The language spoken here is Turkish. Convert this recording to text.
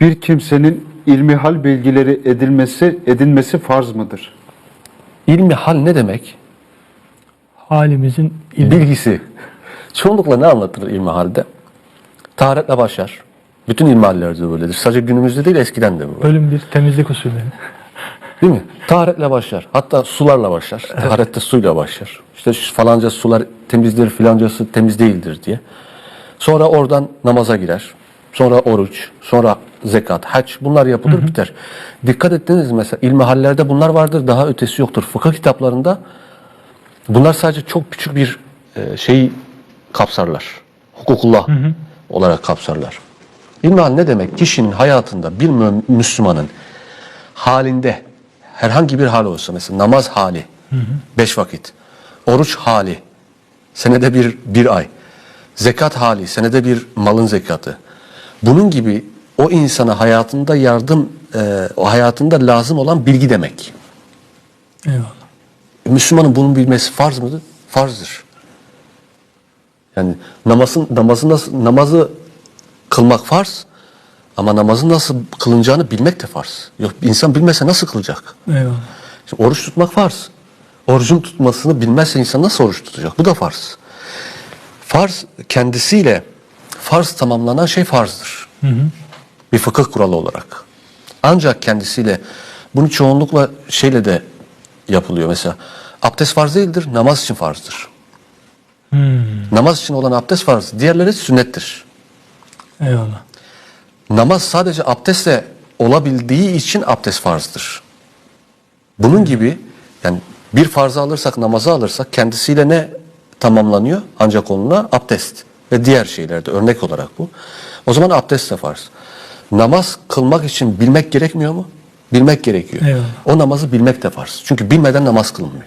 Bir kimsenin ilmihal bilgileri edilmesi edinmesi farz mıdır? İlmi hal ne demek? Halimizin ilmi. Bilgisi. Çoğunlukla ne anlatılır ilmi halde? Taharetle başlar. Bütün ilmi hallerde böyledir. Sadece günümüzde değil eskiden de bu. Bölüm bir temizlik usulleri. Değil mi? Taharetle başlar. Hatta sularla başlar. Taharette suyla başlar. İşte şu falanca sular temizdir, filancası temiz değildir diye. Sonra oradan namaza girer. Sonra oruç, sonra zekat, hac bunlar yapılır biter. Dikkat ettiniz mesela ilmihallerde bunlar vardır daha ötesi yoktur. Fıkıh kitaplarında bunlar sadece çok küçük bir e, şeyi kapsarlar. Hukukullah olarak kapsarlar. İlmihal ne demek? Kişinin hayatında bir mü- Müslümanın halinde herhangi bir hal olsa mesela namaz hali beş vakit oruç hali senede bir bir ay zekat hali senede bir malın zekatı bunun gibi o insana hayatında yardım e, o hayatında lazım olan bilgi demek. Eyvallah. Müslümanın bunun bilmesi farz mıdır? Farzdır. Yani namazın namazı nasıl namazı kılmak farz ama namazın nasıl kılınacağını bilmek de farz. Yok insan bilmese nasıl kılacak? Eyvallah. Şimdi oruç tutmak farz. Orucun tutmasını bilmezse insan nasıl oruç tutacak? Bu da farz. Farz kendisiyle farz tamamlanan şey farzdır. Bir fıkıh kuralı olarak. Ancak kendisiyle bunu çoğunlukla şeyle de yapılıyor mesela. Abdest farz değildir, namaz için farzdır. Namaz için olan abdest farz, diğerleri sünnettir. Eyvallah. Namaz sadece abdestle olabildiği için abdest farzdır. Bunun gibi yani bir farzı alırsak namazı alırsak kendisiyle ne tamamlanıyor? Ancak onunla abdest ve diğer şeylerde örnek olarak bu. O zaman abdest de farz. Namaz kılmak için bilmek gerekmiyor mu? Bilmek gerekiyor. Eyvallah. O namazı bilmek de farz. Çünkü bilmeden namaz kılınmıyor.